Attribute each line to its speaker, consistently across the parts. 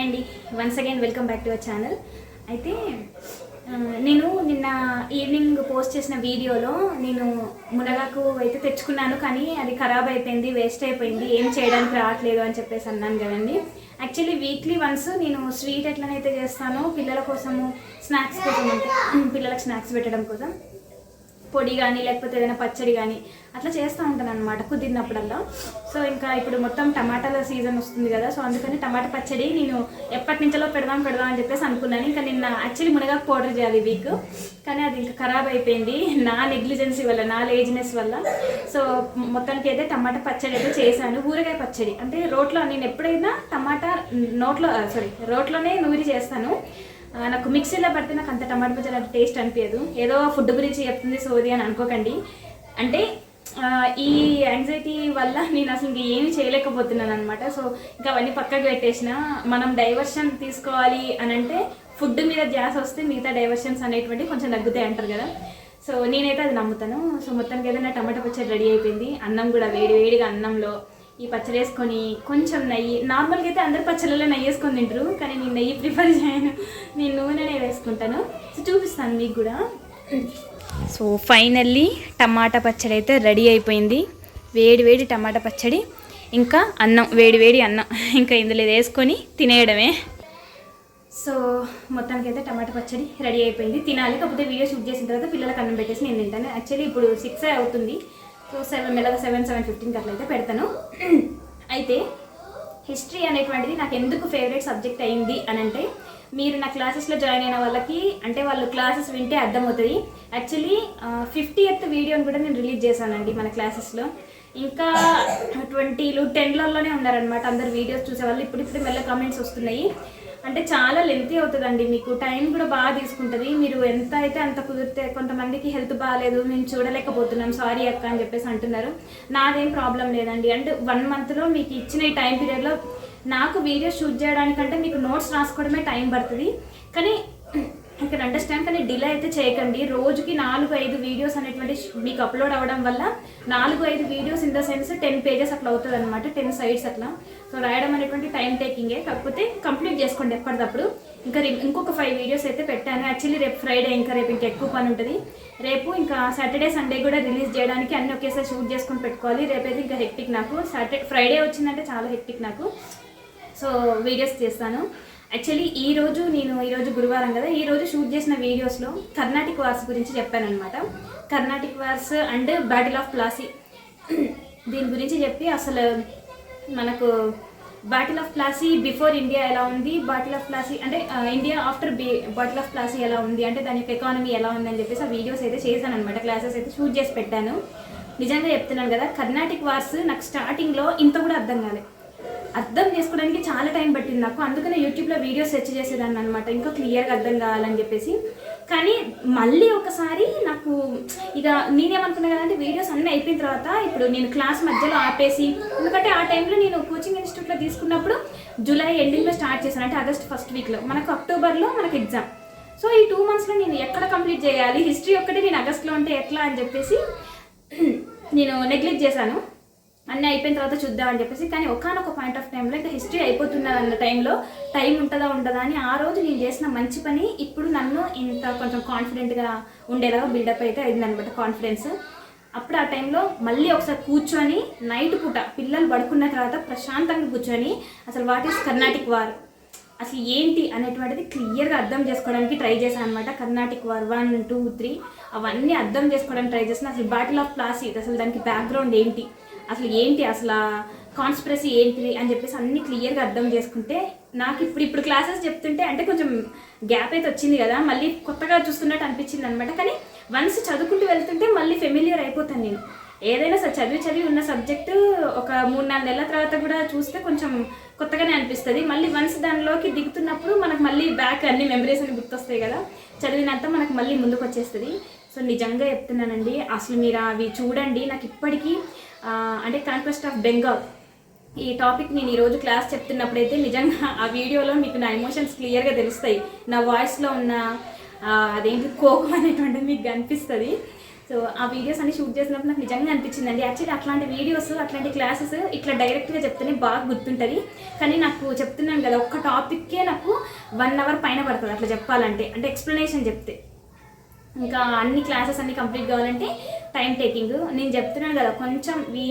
Speaker 1: Hi అండి. Once again welcome back to our channel అయితే నేను నిన్న ఈవినింగ్ పోస్ట్ చేసిన వీడియోలో నేను మునగాకు అయితే తెచ్చుకున్నాను కానీ అది ఖరాబ్ అయిపోయింది వేస్ట్ అయిపోయింది ఏం చేయడానికి రావట్లేదు అని చెప్పేసి అన్నాను కదండి. యాక్చువల్లీ వీక్లీ వన్స్ నేను స్వీట్ ఎట్లనైతే చేస్తానో పిల్లల కోసము స్నాక్స్ కోసం పిల్లలకు స్నాక్స్ పెట్టడం కోసం పొడి కానీ లేకపోతే ఏదైనా పచ్చడి కానీ అట్లా చేస్తూ ఉంటాను అనమాట కుదిరినప్పుడల్లా. సో ఇంకా ఇప్పుడు మొత్తం టమాటాల సీజన్ వస్తుంది కదా సో అందుకని టమాటా పచ్చడి నేను ఎప్పటి నుంచో పెడదాం పెడదాం అని చెప్పేసి అనుకున్నాను. ఇంకా నిన్న యాక్చువల్లీ మునగాకు పౌడర్ చేయాలి వీక్ కానీ అది ఇంకా ఖరాబ్ అయిపోయింది నా నెగ్లిజెన్సీ వల్ల నా లేజినెస్ వల్ల. సో మొత్తానికి అయితే టమాటా పచ్చడి అయితే చేశాను. ఊరగాయ పచ్చడి అంటే రోట్లో నేను ఎప్పుడైనా టమాటా నోట్లో సారీ రోట్లోనే నూరి చేస్తాను. నాకు మిక్సీలో పడితే నాకు అంత టమాటా పచ్చడి అంత టేస్ట్ అనిపించదు. ఏదో ఫుడ్ గురించి చెప్తుంది సోది అని అనుకోకండి. అంటే ఈ యాంగ్జైటీ వల్ల నేను అసలు ఇంక ఏమీ చేయలేకపోతున్నాను అనమాట సో ఇంకా అవన్నీ పక్కకు పెట్టేసిన మనం డైవర్షన్ తీసుకోవాలి అని అంటే ఫుడ్ మీద గ్యాస్ వస్తే మిగతా డైవర్షన్స్ అనేటువంటి కొంచెం తగ్గుతాయి అంటారు కదా. సో నేనైతే అది నమ్ముతాను. సో మొత్తానికి ఏదైనా టమాటా పచ్చడి రెడీ అయిపోయింది. అన్నం కూడా వేడి వేడిగా అన్నంలో ఈ పచ్చడి వేసుకొని కొంచెం నెయ్యి నార్మల్గా అయితే అందరు పచ్చళ్ళలో నెయ్యి వేసుకొని తింటారు కానీ నేను నెయ్యి ప్రిఫర్ చేయను. నేను నూనెనే వేసుకుంటాను. సో చూపిస్తాను మీకు కూడా. సో ఫైనల్లీ టమాటా పచ్చడి అయితే రెడీ అయిపోయింది. వేడి వేడి టమాటా పచ్చడి ఇంకా అన్నం వేడి వేడి అన్నం ఇంకా ఇందులో వేసుకొని తినేయడమే. సో మొత్తానికి అయితే టమాటా పచ్చడి రెడీ అయిపోయింది. తినాలి కాకపోతే వీడియో షూట్ చేసిన తర్వాత పిల్లలకు అన్నం పెట్టేసి నేను తింటాను. యాక్చువల్లీ ఇప్పుడు సిక్స్ అవుతుంది. సో సెవెన్ మెల్లగా సెవెన్ సెవెన్ ఫిఫ్టీన్కి అట్లయితే పెడతాను. అయితే హిస్టరీ అనేటువంటిది నాకు ఎందుకు ఫేవరెట్ సబ్జెక్ట్ అయింది అని అంటే మీరు నా క్లాసెస్లో జాయిన్ అయిన వాళ్ళకి అంటే వాళ్ళు క్లాసెస్ వింటే అర్థమవుతుంది. యాక్చువల్లీ ఫిఫ్టీ ఎత్ వీడియోని కూడా నేను రిలీజ్ చేశానండి మన క్లాసెస్లో ఇంకా ట్వంటీలు టెన్లలోనే ఉన్నారనమాట అందరు వీడియోస్ చూసేవాళ్ళు. ఇప్పుడు ఇప్పుడు మెల్ల కామెంట్స్ వస్తున్నాయి. అంటే చాలా లెంతీ అవుతుందండి. మీకు టైం కూడా బాగా తీసుకుంటుంది. మీరు ఎంత అయితే అంత కుదిరితే కొంతమందికి హెల్త్ బాగాలేదు మేము చూడలేకపోతున్నాం. సారీ అక్క అని చెప్పేసి అంటున్నారు. నాదేం ప్రాబ్లం లేదండి. అంటే వన్ మంత్లో మీకు ఇచ్చిన ఈ టైం పీరియడ్లో నాకు వీడియో షూట్ చేయడానికంటే మీకు నోట్స్ రాసుకోవడమే టైం పడుతుంది. కానీ ఇక్కడ అండర్స్టాండ్ కానీ డిలే అయితే చేయకండి. రోజుకి నాలుగు ఐదు వీడియోస్ అనేటువంటి మీకు అప్లోడ్ అవ్వడం వల్ల నాలుగు ఐదు videos in the sense ten pages అట్లా అవుతుంది అనమాట టెన్ సైడ్స్ అట్లా. సో రాయడం అనేటువంటి టైం టేకింగే కాకపోతే కంప్లీట్ చేసుకోండి ఎప్పటికప్పుడు ఇంకా ఇంకొక ఫైవ్ వీడియోస్ అయితే పెట్టాను. యాక్చువల్లీ రేపు ఫ్రైడే ఇంకా రేపు ఇంకా ఎక్కువ పని ఉంటుంది. రేపు ఇంకా సాటర్డే సండే కూడా రిలీజ్ చేయడానికి అన్ని ఒకేసారి షూట్ చేసుకొని పెట్టుకోవాలి. రేపైతే ఇంకా హెక్టిక్ నాకు. సాటర్డే ఫ్రైడే వచ్చిందంటే చాలా హెక్టిక్ నాకు. సో వీడియోస్ చేస్తాను. యాక్చువల్లీ ఈ రోజు నేను ఈరోజు గురువారం కదా ఈ రోజు షూట్ చేసిన వీడియోస్లో కర్ణాటిక్ వార్స్ గురించి చెప్పానమాట Carnatic wars and battle of Plassey దీని గురించి చెప్పి అసలు మనకు battle of Plassey before India ఎలా ఉంది? బాటిల్ ఆఫ్ ప్లాసీ అంటే India after B battle of Plassey ఎలా ఉంది? అంటే దాని యొక్క ఎకానమీ ఎలా ఉందని చెప్పేసి ఆ వీడియోస్ అయితే చేశాను అనమాట క్లాసెస్ అయితే షూట్ చేసి పెట్టాను. నిజంగా చెప్తున్నాను కదా కర్ణాటిక్ వార్స్ నాకు స్టార్టింగ్లో ఇంత కూడా అర్థం కాలేదు అర్థం చేసుకోవడానికి చాలా టైం పట్టింది నాకు. అందుకనే యూట్యూబ్లో వీడియోస్ సెర్చ్ చేసేదాన్ని అనమాట ఇంకా క్లియర్గా అర్థం కావాలని చెప్పేసి. కానీ మళ్ళీ ఒకసారి నాకు ఇక నేనేమనుకున్నా కదంటే వీడియోస్ అన్నీ అయిపోయిన తర్వాత ఇప్పుడు నేను క్లాస్ మధ్యలో ఆపేసి ఎందుకంటే ఆ టైంలో నేను కోచింగ్ ఇన్స్టిట్యూట్లో తీసుకున్నప్పుడు జూలై ఎండింగ్లో స్టార్ట్ చేశాను. అంటే ఆగస్ట్ ఫస్ట్ వీక్లో. మనకు అక్టోబర్లో మనకు ఎగ్జామ్ సో ఈ టూ మంత్స్లో నేను ఎక్కడ కంప్లీట్ చేయాలి? హిస్టరీ ఒక్కటే నేను ఆగస్ట్లో ఉంటే ఎట్లా అని చెప్పేసి నేను నెగ్లెక్ట్ చేశాను. అన్నీ అయిపోయిన తర్వాత చూద్దాం అని చెప్పేసి కానీ ఒకనొక పాయింట్ ఆఫ్ టైంలో ఇంకా హిస్టరీ అయిపోతున్నది అన్న టైంలో టైం ఉంటుందా ఉండదా అని ఆ రోజు నేను చేసిన మంచి పని ఇప్పుడు నన్ను ఇంత కొంచెం కాన్ఫిడెంట్గా ఉండేలాగా బిల్డప్ అయితే అయిందనమాట కాన్ఫిడెన్స్ అప్పుడు ఆ టైంలో మళ్ళీ ఒకసారి కూర్చొని నైట్ పూట పిల్లలు పడుకున్న తర్వాత ప్రశాంతంగా కూర్చొని అసలు వాట్ ఈస్ కర్ణాటిక్ వార్ అసలు ఏంటి అనేటువంటిది క్లియర్గా అర్థం చేసుకోవడానికి ట్రై చేశాను అనమాట Carnatic war one two three అవన్నీ అర్థం చేసుకోవడానికి ట్రై చేసిన. అసలు బ్యాటిల్ ఆఫ్ ప్లాసీ అసలు దానికి బ్యాక్గ్రౌండ్ ఏంటి? అసలు ఏంటి అసలు కాన్స్పిరసీ ఏంటి అని చెప్పేసి అన్ని క్లియర్గా అర్థం చేసుకుంటే నాకు ఇప్పుడు ఇప్పుడు క్లాసెస్ చెప్తుంటే అంటే కొంచెం గ్యాప్ అయితే వచ్చింది కదా మళ్ళీ కొత్తగా చూస్తున్నట్టు అనిపించింది అనమాట కానీ వన్స్ చదువుకుంటూ వెళ్తుంటే మళ్ళీ ఫెమిలియర్ అయిపోతాను నేను. ఏదైనా సరే చదివి చదివి ఉన్న సబ్జెక్టు ఒక మూడు నాలుగు నెలల తర్వాత కూడా చూస్తే కొంచెం కొత్తగానే అనిపిస్తుంది. మళ్ళీ వన్స్ దానిలోకి దిగుతున్నప్పుడు మనకు మళ్ళీ బ్యాక్ అన్ని మెమరీస్ అని గుర్తొస్తాయి కదా చదివినంత మనకు మళ్ళీ ముందుకు వచ్చేస్తుంది సో నిజంగా చెప్తున్నానండి అసలు మీరు అవి చూడండి. నాకు ఇప్పటికీ అంటే కాన్క్వెస్ట్ ఆఫ్ బెంగాల్ ఈ టాపిక్ నేను ఈరోజు క్లాస్ చెప్తున్నప్పుడైతే నిజంగా ఆ వీడియోలో మీకు నా ఎమోషన్స్ క్లియర్గా తెలుస్తాయి. నా వాయిస్లో ఉన్న అదేంటి కోపం అనేటువంటిది మీకు కనిపిస్తుంది. సో ఆ వీడియోస్ అన్ని షూట్ చేసినప్పుడు నాకు నిజంగా అనిపించిందండి. యాక్చువల్లీ అట్లాంటి వీడియోస్ అట్లాంటి క్లాసెస్ ఇట్లా డైరెక్ట్గా చెప్తేనే బాగా గుర్తుంటుంది. కానీ నాకు చెప్తున్నాను కదా ఒక్క టాపిక్కే నాకు వన్ అవర్ పైన పడుతుంది అట్లా చెప్పాలంటే. అంటే ఎక్స్ప్లెనేషన్ చెప్తే. ఇంకా అన్ని క్లాసెస్ అన్ని కంప్లీట్ కావాలంటే టైం టేకింగ్. నేను చెప్తున్నాను కదా కొంచెం ఈ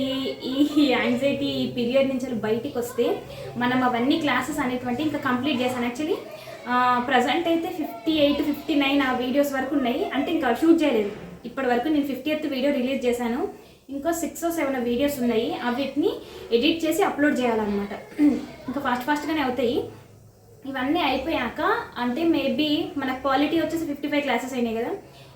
Speaker 1: ఈ యాంగ్జైటీ ఈ పీరియడ్ నుంచి బయటికి వస్తే మనం అవన్నీ క్లాసెస్ అనేటువంటి ఇంకా కంప్లీట్ చేశాను యాక్చువల్లీ ప్రజెంట్ అయితే ఫిఫ్టీ ఎయిట్ ఫిఫ్టీ నైన్ ఆ వీడియోస్ వరకు ఉన్నాయి. అంటే ఇంకా షూట్ చేయలేదు. ఇప్పటి వరకు నేను ఫిఫ్టీ ఎయిత్ వీడియో రిలీజ్ చేశాను. ఇంకో సిక్స్ సెవెన్ వీడియోస్ ఉన్నాయి. అవిటిని ఎడిట్ చేసి అప్లోడ్ చేయాలన్నమాట. ఇంకా ఫాస్ట్ ఫాస్ట్గానే అవుతాయి. ఇవన్నీ అయిపోయాక అంటే మేబీ మన క్వాలిటీ వచ్చేసి ఫిఫ్టీ ఫైవ్ క్లాసెస్ అయినాయి కదా.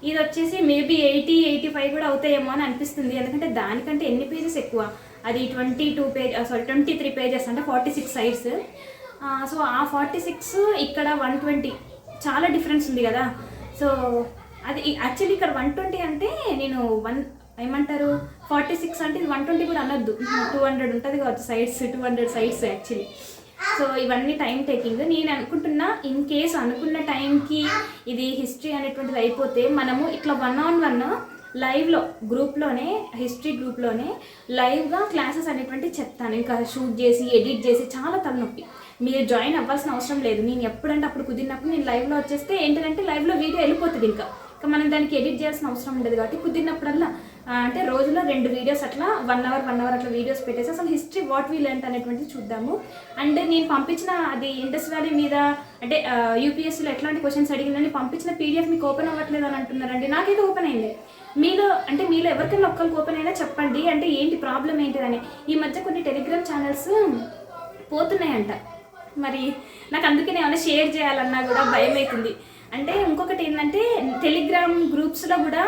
Speaker 1: ఇది వచ్చేసి మేబీ ఎయిటీ ఎయిటీ ఫైవ్ కూడా అవుతాయేమో అని అనిపిస్తుంది. ఎందుకంటే దానికంటే ఎన్ని పేజెస్ ఎక్కువ? అది twenty two page sorry uh, twenty three pages అంటే ఫార్టీ సిక్స్ సైడ్స్ సో ఆ ఫార్టీ సిక్స్ ఇక్కడ వన్ ట్వంటీ చాలా డిఫరెన్స్ ఉంది కదా. సో అది యాక్చువల్లీ ఇక్కడ వన్ ట్వంటీ అంటే నేను వన్ ఏమంటారు? ఫార్టీ సిక్స్ అంటే ఇది వన్ ట్వంటీ కూడా అనొద్దు. టూ హండ్రెడ్ ఉంటుంది కావచ్చు sides two hundred sides actually so ఇవన్నీ టైం టేకింగ్ నేను అనుకుంటున్నా ఇన్ కేస్ అనుకున్న టైంకి ఇది హిస్టరీ అనేటువంటిది అయిపోతే మనము ఇట్లా వన్ ఆన్ వన్ లైవ్లో గ్రూప్లోనే హిస్టరీ గ్రూప్లోనే లైవ్గా క్లాసెస్ అనేటువంటి చెప్తాను. ఇంకా షూట్ చేసి ఎడిట్ చేసి చాలా తలనొప్పి. మీరు జాయిన్ అవ్వాల్సిన అవసరం లేదు. నేను ఎప్పుడంటే అప్పుడు కుదిరినప్పుడు నేను లైవ్లో వచ్చేస్తే ఏంటంటే లైవ్లో వీడియో వెళ్ళిపోతుంది ఇంకా. ఇంకా మనం దానికి ఎడిట్ చేయాల్సిన అవసరం ఉండదు కాబట్టి కుదిరినప్పుడల్లా అంటే రోజులో రెండు వీడియోస్ అట్లా వన్ అవర్ వన్ అవర్ అట్లా వీడియోస్ పెట్టేసి అసలు హిస్టరీ వాట్ వీ లెంట్ అనేటువంటిది చూద్దాము. అండ్ నేను పంపించిన అది ఇండస్ వ్యాలీ మీద అంటే యూపీఎస్సీలో ఎట్లాంటి క్వశ్చన్స్ అడిగిందని పంపించిన పీడిఎఫ్ మీకు ఓపెన్ అవ్వట్లేదు అని అంటున్నారండి. నాకైతే ఓపెన్ అయింది. మీలో అంటే మీలో ఎవరికైనా ఒక్కరికి ఓపెన్ అయినా చెప్పండి. అంటే ఏంటి ప్రాబ్లం ఏంటిదని. ఈ మధ్య కొన్ని టెలిగ్రామ్ ఛానల్స్ పోతున్నాయంట. మరి నాకు అందుకే ఏమైనా షేర్ చేయాలన్నా కూడా భయం అవుతుంది అంటే ఇంకొకటి ఏంటంటే టెలిగ్రామ్ గ్రూప్స్లో కూడా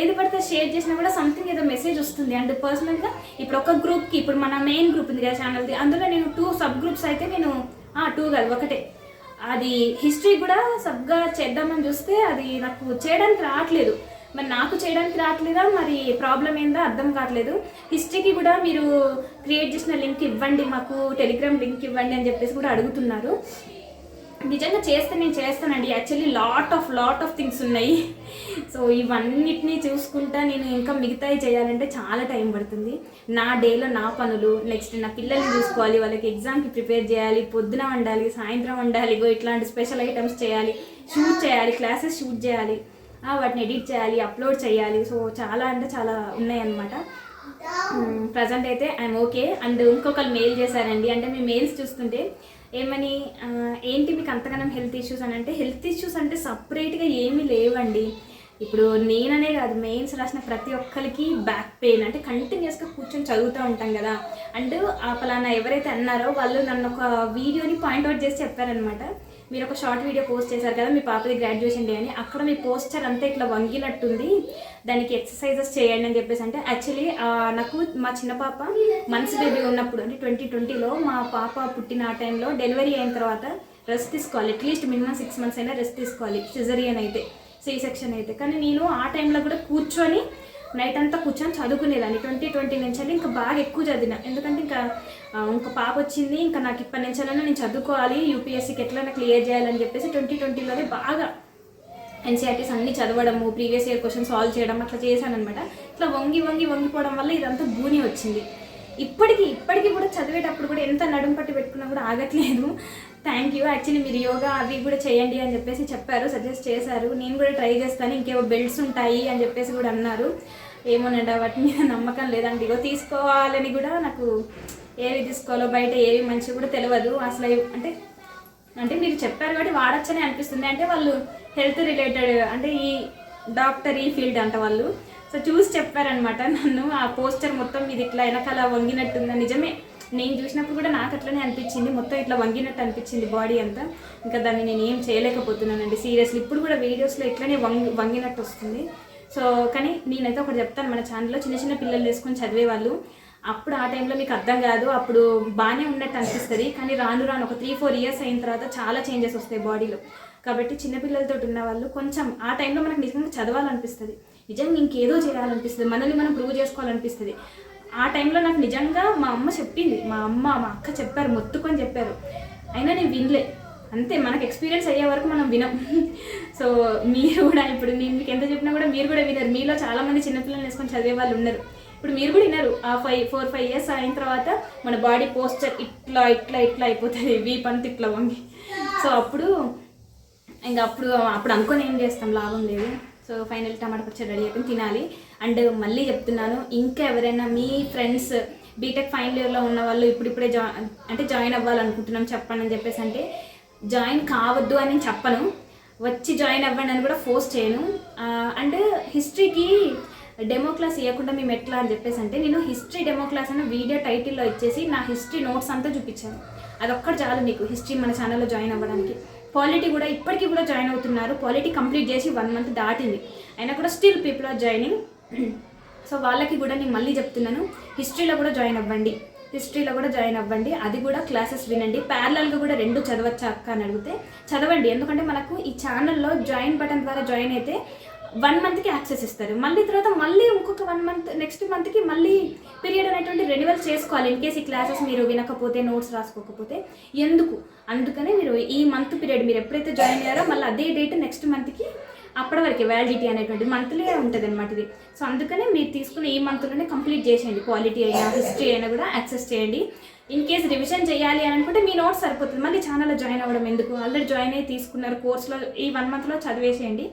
Speaker 1: ఏది పడితే షేర్ చేసినా కూడా సంథింగ్ ఏదో మెసేజ్ వస్తుంది. అండ్ పర్సనల్గా ఇప్పుడు ఒక గ్రూప్కి ఇప్పుడు మన మెయిన్ గ్రూప్ ఉంది కదా ఛానల్ది అందులో నేను టూ సబ్ గ్రూప్స్ అయితే నేను టూ కాదు ఒకటే. అది హిస్టరీ కూడా సబ్గా చేద్దామని చూస్తే అది నాకు చేయడానికి రావట్లేదు. మరి నాకు చేయడానికి రావట్లేదా? మరి ప్రాబ్లం ఏందో అర్థం కావట్లేదు. హిస్టరీకి కూడా మీరు క్రియేట్ చేసిన లింక్ ఇవ్వండి మాకు టెలిగ్రామ్ లింక్ ఇవ్వండి అని చెప్పేసి కూడా అడుగుతున్నారు. నిజంగా చేస్తే నేను చేస్తానండి. Actually lot of lot of things ఉన్నాయి. సో ఇవన్నిటిని చూసుకుంటా నేను ఇంకా మిగతాయి చేయాలంటే చాలా టైం పడుతుంది. నా డేలో నా పనులు నెక్స్ట్ నా పిల్లల్ని చూసుకోవాలి వాళ్ళకి ఎగ్జామ్కి ప్రిపేర్ చేయాలి పొద్దున వండాలి సాయంత్రం వండాలి ఇట్లాంటి స్పెషల్ ఐటమ్స్ చేయాలి షూట్ చేయాలి క్లాసెస్ షూట్ చేయాలి వాటిని ఎడిట్ చేయాలి అప్లోడ్ చేయాలి. సో చాలా అంటే చాలా ఉన్నాయన్నమాట. Hmm, ప్రజెంట్ అయితే ఐఎమ్ ఓకే అండ్ ఇంకొకరు మెయిల్ చేశారండి. అంటే మీ మెయిల్స్ చూస్తుంటే ఏమని ఏంటి మీకు అంతగానం హెల్త్ ఇష్యూస్ అని అంటే హెల్త్ ఇష్యూస్ అంటే సపరేట్గా ఏమీ లేవండి. ఇప్పుడు నేననే కాదు మెయిన్స్ రాసిన ప్రతి ఒక్కరికి బ్యాక్ పెయిన్ అంటే కంటిన్యూస్గా కూర్చొని చదువుతూ ఉంటాం కదా. అండ్ ఆ ఫలానా ఎవరైతే అన్నారో వాళ్ళు నన్ను ఒక వీడియోని పాయింట్అవుట్ చేసి చెప్పారనమాట మీరు ఒక షార్ట్ వీడియో పోస్ట్ చేశారు కదా మీ పాపది గ్రాడ్యుయేషన్ డే అని. అక్కడ మీ పోస్టర్ అంతా ఇట్లా వంగినట్టుంది. దానికి ఎక్సర్సైజెస్ చేయండి అని చెప్పేసి అంటే యాక్చువల్లీ నాకు మా చిన్న పాప మంత్స్ బేబీ ఉన్నప్పుడు అంటే ట్వంటీ ట్వంటీలో మా పాప పుట్టిన ఆ టైంలో డెలివరీ అయిన తర్వాత రెస్ట్ తీసుకోవాలి. At least minimum six months అయినా రెస్ట్ తీసుకోవాలి. సిజరియన్ అయితే సి సెక్షన్ అయితే. కానీ నేను ఆ టైంలో కూడా కూర్చొని నైట్ అంతా కూర్చొని చదువుకునేదాన్ని. ట్వంటీ ట్వంటీ నుంచి వెళ్ళి ఇంకా బాగా ఎక్కువ చదివిన. ఎందుకంటే ఇంకా ఆ, ఇంకా పాప వచ్చింది. ఇంకా నాకు ఇప్పటి నుంచి నేను చదువుకోవాలి. యూపీఎస్సీకి ఎట్లైనా క్లియర్ చేయాలని చెప్పేసి ట్వంటీ ట్వంటీలోనే బాగా ఎన్సీఆర్టీస్ అన్ని చదవడము ప్రీవియస్ ఇయర్ క్వశ్చన్ సాల్వ్ చేయడం అట్లా చేశాను అనమాట ఇట్లా వంగి వంగి వంగిపోవడం వల్ల ఇదంతా భూని వచ్చింది. ఇప్పటికీ ఇప్పటికీ కూడా చదివేటప్పుడు కూడా ఎంత నడుం పట్టి పెట్టుకున్నా కూడా ఆగట్లేదు. థ్యాంక్ యూ యాక్చువల్లీ మీరు యోగా అవి కూడా చేయండి అని చెప్పేసి చెప్పారు సజెస్ట్ చేశారు. నేను కూడా ట్రై చేస్తాను. ఇంకేవో బెల్ట్స్ ఉంటాయి అని చెప్పేసి కూడా అన్నారు. ఏమోనండి వాటి మీద నమ్మకం లేదండి. ఇగో తీసుకోవాలని కూడా నాకు ఏవి తీసుకోవాలో బయట ఏవి మంచి కూడా తెలియదు అసలు అంటే అంటే మీరు చెప్పారు కాబట్టి వాడచ్చని అనిపిస్తుంది. అంటే వాళ్ళు హెల్త్ రిలేటెడ్ అంటే ఈ డాక్టర్ ఈ ఫీల్డ్ అంట వాళ్ళు. సో చూసి చెప్పారనమాట నన్ను. ఆ పోస్టర్ మొత్తం ఇది ఇట్లా వెనకాల వంగినట్టుందా. నిజమే. నేను చూసినప్పుడు కూడా నాకు అట్లనే అనిపించింది. మొత్తం ఇట్లా వంగినట్టు అనిపించింది బాడీ అంతా. ఇంకా దాన్ని నేను ఏం చేయలేకపోతున్నానండి సీరియస్లీ ఇప్పుడు కూడా వీడియోస్లో ఇట్లనే వంగి వంగినట్టు వస్తుంది. సో కానీ నేనైతే ఒకటి చెప్తాను మన ఛానల్లో చిన్న చిన్న పిల్లలు వేసుకొని చదివే వాళ్ళు అప్పుడు ఆ టైంలో మీకు అర్థం కాదు. అప్పుడు బాగానే ఉన్నట్టు అనిపిస్తుంది. కానీ రాను రాను ఒక త్రీ ఫోర్ ఇయర్స్ అయిన తర్వాత చాలా చేంజెస్ వస్తాయి బాడీలో కాబట్టి చిన్నపిల్లలతో ఉన్న వాళ్ళు కొంచెం ఆ టైంలో మనకు నిజంగా చదవాలనిపిస్తుంది. నిజంగా ఇంకేదో చేయాలనిపిస్తుంది. మనల్ని మనం ప్రూవ్ చేసుకోవాలనిపిస్తుంది. ఆ టైంలో నాకు నిజంగా మా అమ్మ చెప్పింది. మా అమ్మ మా అక్క చెప్పారు మొత్తుకొని చెప్పారు. అయినా నేను వినలే. అంతే మనకు ఎక్స్పీరియన్స్ అయ్యే వరకు మనం వినం. సో మీరు కూడా ఇప్పుడు నేను మీకు ఎంత చెప్పినా కూడా మీరు కూడా వినరు. మీలో చాలామంది చిన్నపిల్లలు వేసుకొని చదివే వాళ్ళు ఉన్నారు. ఇప్పుడు మీరు కూడా వినరు. ఆ ఫైవ్ ఫోర్ ఫైవ్ ఇయర్స్ అయిన తర్వాత మన బాడీ పోస్చర్ ఇట్లా ఇట్లా ఇట్లా అయిపోతుంది. వీప్ అంతా ఇట్లా వంగి. సో అప్పుడు ఇంకా అప్పుడు అప్పుడు అనుకొని ఏం చేస్తాం? లాభం లేదు. సో ఫైనల్ టమాటా పచ్చడి రెడీ అయిపోయి తినాలి. అండ్ మళ్ళీ చెప్తున్నాను ఇంకా ఎవరైనా మీ ఫ్రెండ్స్ బీటెక్ ఫైనల్ ఇయర్లో ఉన్న వాళ్ళు ఇప్పుడిప్పుడే జా అంటే జాయిన్ అవ్వాలనుకుంటున్నాం చెప్పండి అని చెప్పేసి అంటే జాయిన్ కావద్దు అని చెప్పను. వచ్చి జాయిన్ అవ్వండి అని కూడా ఫోర్స్ చేయను. అండ్ హిస్టరీకి డెమో క్లాస్ ఇవ్వకుండా మేము ఎట్లా అని చెప్పేసి అంటే నేను హిస్టరీ డెమో క్లాస్ అనే వీడియో టైటిల్లో ఇచ్చేసి నా హిస్టరీ నోట్స్ అంతా చూపించాను. అదొక్కటి చాలు మీకు హిస్టరీ మన ఛానల్లో జాయిన్ అవ్వడానికి. పాలిటీ కూడా ఇప్పటికీ కూడా జాయిన్ అవుతున్నారు. పాలిటీ కంప్లీట్ చేసి వన్ మంత్ దాటింది. అయినా కూడా still people are joining. So వాళ్ళకి కూడా నేను మళ్ళీ చెప్తున్నాను హిస్టరీలో కూడా జాయిన్ అవ్వండి. హిస్టరీలో కూడా జాయిన్ అవ్వండి. అది కూడా క్లాసెస్ వినండి. ప్యారలల్గా కూడా రెండు చదవచ్చా అక్క అని అడిగితే చదవండి. ఎందుకంటే మనకు ఈ ఛానల్లో జాయిన్ బటన్ ద్వారా జాయిన్ అయితే వన్ మంత్కి యాక్సెస్ ఇస్తారు. మళ్ళీ తర్వాత మళ్ళీ ఇంకొక వన్ మంత్ నెక్స్ట్ మంత్కి మళ్ళీ పీరియడ్ అనేటువంటి రెన్యువల్ చేసుకోవాలి. ఇన్ కేస్ ఈ క్లాసెస్ మీరు వినకపోతే నోట్స్ రాసుకోకపోతే ఎందుకు? అందుకనే మీరు ఈ మంత్ పీరియడ్ మీరు ఎప్పుడైతే జాయిన్ అయ్యారో మళ్ళీ అదే డేట్ నెక్స్ట్ మంత్కి అప్పటి వరకు వ్యాలిడిటీ అనేటువంటి మంత్లీ ఉంటుంది అనమాట ఇది. సో అందుకనే మీరు తీసుకున్న ఈ మంత్లోనే కంప్లీట్ చేసేయండి. క్వాలిటీ అయినా హిస్టరీ అయినా కూడా యాక్సెస్ చేయండి. ఇన్ కేస్ రివిజన్ చేయాలి అని అనుకుంటే మీ నోట్స్ సరిపోతుంది. మళ్ళీ ఛానల్లో జాయిన్ అవ్వడం ఎందుకు? ఆల్రెడీ జాయిన్ అయ్యి తీసుకున్నారు కోర్సులో ఈ వన్ మంత్లో చదివేసేయండి.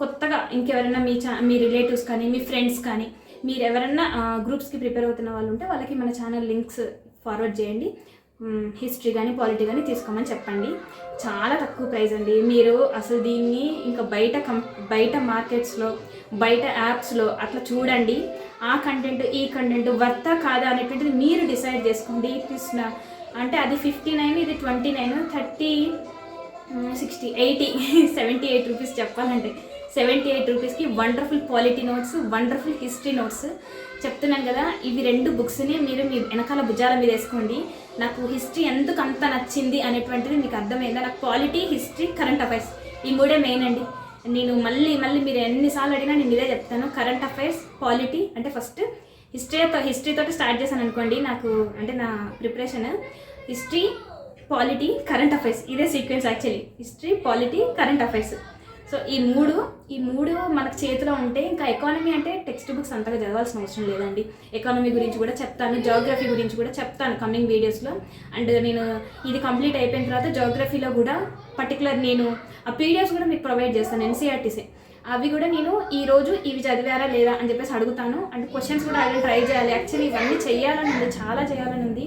Speaker 1: కొత్తగా ఇంకెవరైనా మీ చా మీ రిలేటివ్స్ కానీ మీ ఫ్రెండ్స్ కానీ మీరు ఎవరైనా గ్రూప్స్కి ప్రిపేర్ అవుతున్న వాళ్ళు ఉంటే వాళ్ళకి మన ఛానల్ లింక్స్ ఫార్వర్డ్ చేయండి. హిస్టరీ కానీ పాలిటీ కానీ తీసుకోమని చెప్పండి. చాలా తక్కువ ప్రైస్ అండి. మీరు అసలు దీన్ని ఇంకా బయట కం బయట మార్కెట్స్లో బయట యాప్స్లో అట్లా చూడండి. ఆ కంటెంట్ ఈ కంటెంట్ వర్తా కాదా అనేటువంటిది మీరు డిసైడ్ చేసుకోండి. తీసుకున్న అంటే అది ఫిఫ్టీ నైన్ ఇది twenty nine thirty sixty eighty seventy eight rupees చెప్పాలంటే. సెవెంటీ ఎయిట్ రూపీస్కి wonderful quality notes wonderful history notes చెప్తున్నాను కదా ఇవి రెండు బుక్స్ని మీరు మీ వెనకాల భుజాల మీద వేసుకోండి. నాకు హిస్టరీ ఎందుకు అంత నచ్చింది అనేటువంటిది మీకు అర్థమైందా? నాకు క్వాలిటీ హిస్టరీ కరెంట్ అఫైర్స్ ఈ మూడే మెయిన్ అండి. నేను మళ్ళీ మళ్ళీ మీరు ఎన్నిసార్లు అడిగినా నేను ఇదే చెప్తాను. కరెంట్ అఫైర్స్ క్వాలిటీ అంటే ఫస్ట్ హిస్టరీతో హిస్టరీతో స్టార్ట్ చేశాను అనుకోండి నాకు అంటే నా preparation history polity current affairs ఇదే sequence actually history polity current affairs so ఈ మూడు ఈ మూడు మనకు చేతిలో ఉంటే ఇంకా ఎకానమీ అంటే టెక్స్ట్ బుక్స్ అంతగా చదవాల్సిన అవసరం లేదండి. ఎకానమీ గురించి కూడా చెప్తాను జోగ్రఫీ గురించి కూడా చెప్తాను కమింగ్ వీడియోస్లో అండ్ నేను ఇది కంప్లీట్ అయిపోయిన తర్వాత జోగ్రఫీలో కూడా పర్టికులర్ నేను ఆ పీడిఎఫ్స్ కూడా మీకు ప్రొవైడ్ చేస్తాను ఎన్సీఆర్టీసీ అవి కూడా నేను ఈ రోజు ఇవి చదివారా లేదా అని చెప్పేసి అడుగుతాను. అండ్ క్వశ్చన్స్ కూడా అడిగి ట్రై చేయాలి. యాక్చువల్లీ ఇవన్నీ చేయాలని ఉంది చాలా చేయాలని ఉంది.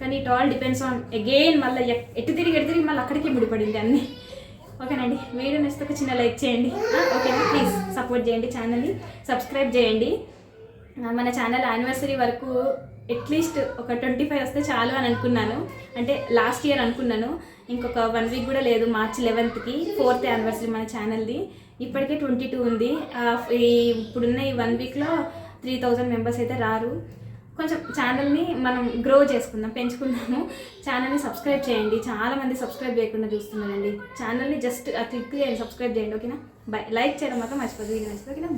Speaker 1: కానీ it all depends on again మళ్ళీ ఎటు తిరిగి ఎటు తిరిగి మళ్ళీ అక్కడికి ముడిపడింది అన్నీ. ఓకేనండి. వీడియో నచ్చితే ఒక చిన్న లైక్ చేయండి. ఓకేనా? ప్లీజ్ సపోర్ట్ చేయండి ఛానల్ని. సబ్స్క్రైబ్ చేయండి. మన ఛానల్ యానివర్సరీ వరకు అట్లీస్ట్ ఒక ట్వంటీ ఫైవ్ వస్తే చాలు అని అనుకున్నాను. అంటే లాస్ట్ ఇయర్ అనుకున్నాను. ఇంకొక వన్ వీక్ కూడా లేదు మార్చ్ లెవెన్త్కి. ఫోర్త్ యానివర్సరీ మన ఛానల్ది. ఇప్పటికే ట్వంటీ టూ ఉంది. ఈ ఇప్పుడున్న ఈ వన్ వీక్లో త్రీ థౌజండ్ మెంబర్స్ అయితే రారు. కొంచెం ఛానల్ని మనం గ్రో చేసుకుందాం పెంచుకుందాము. ఛానల్ని సబ్స్క్రైబ్ చేయండి. చాలా మంది సబ్స్క్రైబ్ చేయకుండా చూస్తున్నారండి. ఛానల్ని జస్ట్ క్లిక్ చేయండి సబ్స్క్రైబ్ చేయండి ఓకేనా? బై లైక్ చేయడం మాత్రం మర్చిపోదు వీడియో నచ్చితే ఓకేనా?